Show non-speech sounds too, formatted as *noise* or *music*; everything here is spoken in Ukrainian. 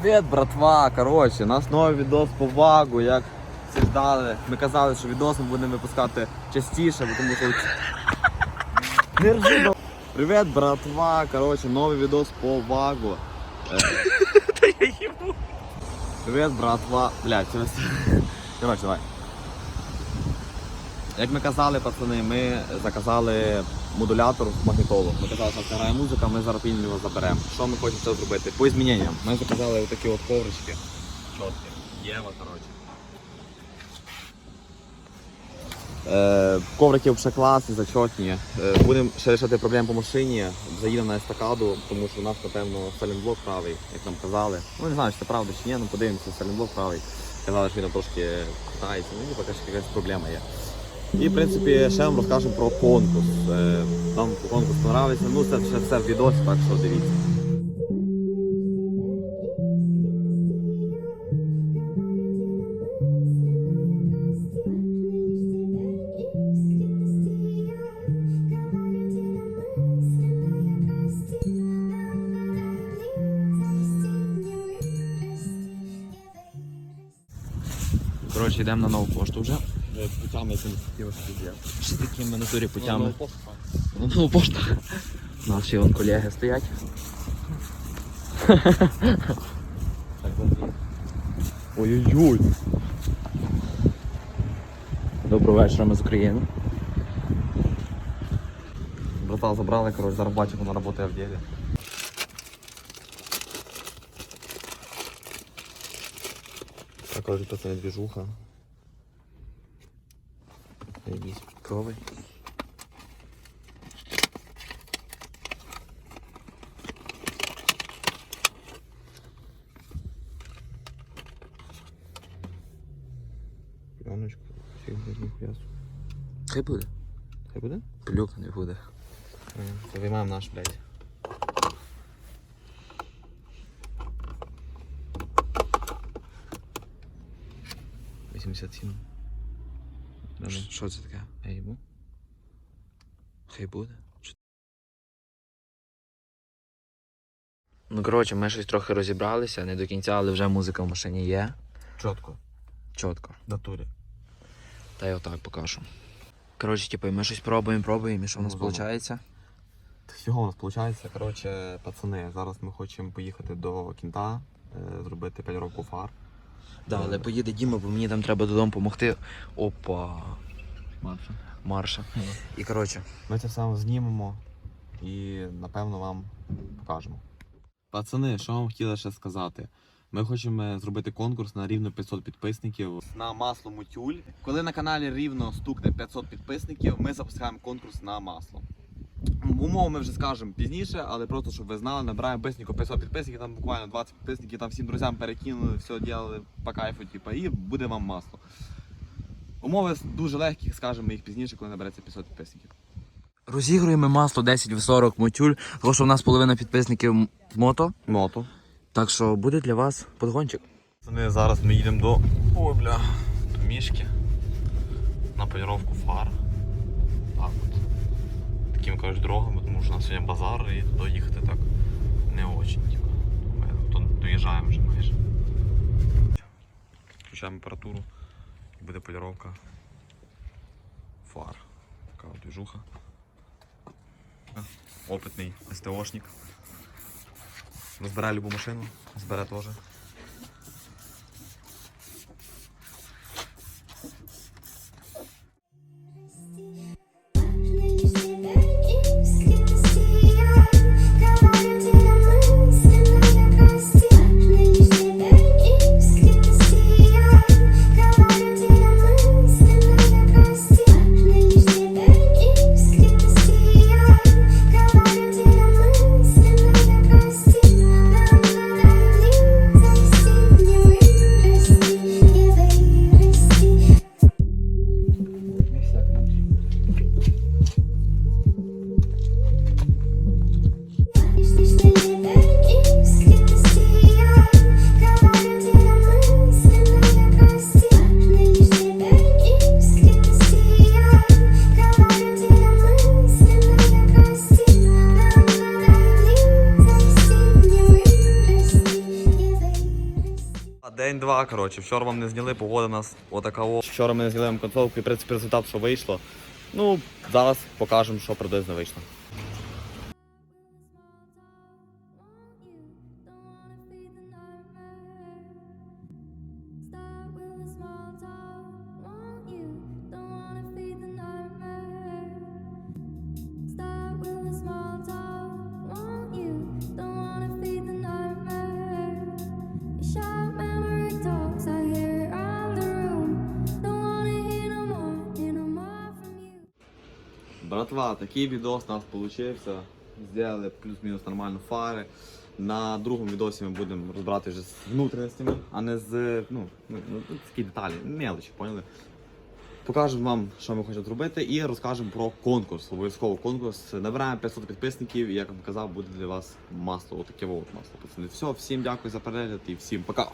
Привіт, братва! Коротше, у нас новий відос по вагу, як всі ждали. Ми казали, що відос ми будемо випускати частіше, бо тому що. Не ржи, Привіт, братва! Коротше, новий відос по вагу. Е, *laughs* Привіт, братва. Блядь, нас- *laughs* Коротше, давай. Як ми казали, пацани, ми заказали модулятор в магнітолу. Ми казали, що грає музика, ми зараз його заберемо. Що ми хочемо це зробити? По зміненням. Ми заказали отакі от коврички. Чоткі. Єва, коротше. Е, коврики вже класні, зачетні. Е, будемо ще рішати проблеми по машині. Заїдемо на естакаду, тому що у нас, напевно, салінблок правий, як нам казали. Ну не знаю, чи це правда чи ні, ну подивимося, салінблок правий. Казали, що він трошки катається, ну поки що якась проблема є. І в принципі ще вам розкажемо про конкурс. Е, Нам конкурс подобається. Ну це ще все в відосі, так що дивіться. Коротше, йдемо на нову пошту вже. Путями якимось Що такими на натурі путями? На нову пошту. У нас ще вон колеги стоять. Ой-ой-ой. Доброго вечора, ми з України. Брата забрали, коротше, зараз бачимо, вона працює в ділі. Так, коротше, пацани, движуха. Заебись. Кровый. Пленочку, фігурні п'ясу. Хай буде. Хай буде? Плюк не буде. Це виймаємо наш, блядь. Вісімдесят сім. Ш- Що це таке? Ейбу. Хай буде. Ну, коротше, ми щось трохи розібралися, не до кінця, але вже музика в машині є. Чітко. Чітко. Натурі. Та я отак покажу. Коротше, типу, ми щось пробуємо, пробуємо, і що в нас Ну, виходить? Всього у нас виходить. Коротше, пацани, зараз ми хочемо поїхати до кінта, е, зробити пальровку фар. Да, але поїде Діма, бо мені там треба додому допомогти. Опа, Марша. Марша. І коротше, Ми це все знімемо і напевно вам покажемо. Пацани, що вам хотіла ще сказати? Ми хочемо зробити конкурс на рівно 500 підписників на масло Мутюль. Коли на каналі рівно стукне 500 підписників, ми запускаємо конкурс на масло. Умови ми вже скажемо пізніше, але просто щоб ви знали, набираємо бисенько 500 підписників, там буквально 20 підписників, там всім друзям перекинули, все діяли по кайфу, типу, і буде вам масло. Умови дуже легкі, скажемо їх пізніше, коли набереться 500 підписників. розігруємо масло 10 в 40 мотюль, тому що в нас половина підписників мото. Мото. Так що буде для вас подгончик. Пацани, зараз ми їдемо до. Ой, бля. Мішки. На поліровку фар. Так от. Такими кажуть дорогами, тому що у нас сьогодні базар і туди їхати так не очень. Типу. Ми доїжджаємо вже майже. Включаємо апаратуру буде поліровка фар. Така от движуха. Опитний СТОшник. Розбирає любу машину, збере теж. День два, коротше. Вчора вам не зняли, погода нас отака. Вчора ми не зняли концовку і в принципі результат, що вийшло. Ну, зараз покажемо, що приблизно вийшло. Братва, такий відос у нас вийшов. Зробили плюс-мінус нормально фари. На другому відосі ми будемо розбирати вже з внутрішніми, а не з ну, ну, ну, такі деталі, мелочі, поняли? Покажемо вам, що ми хочемо зробити, і розкажемо про конкурс. Обов'язково конкурс. Набираємо 500 підписників, і як вам казав, буде для вас масло. Отаке от масло. Пацани. Все, всім дякую за перегляд і всім пока.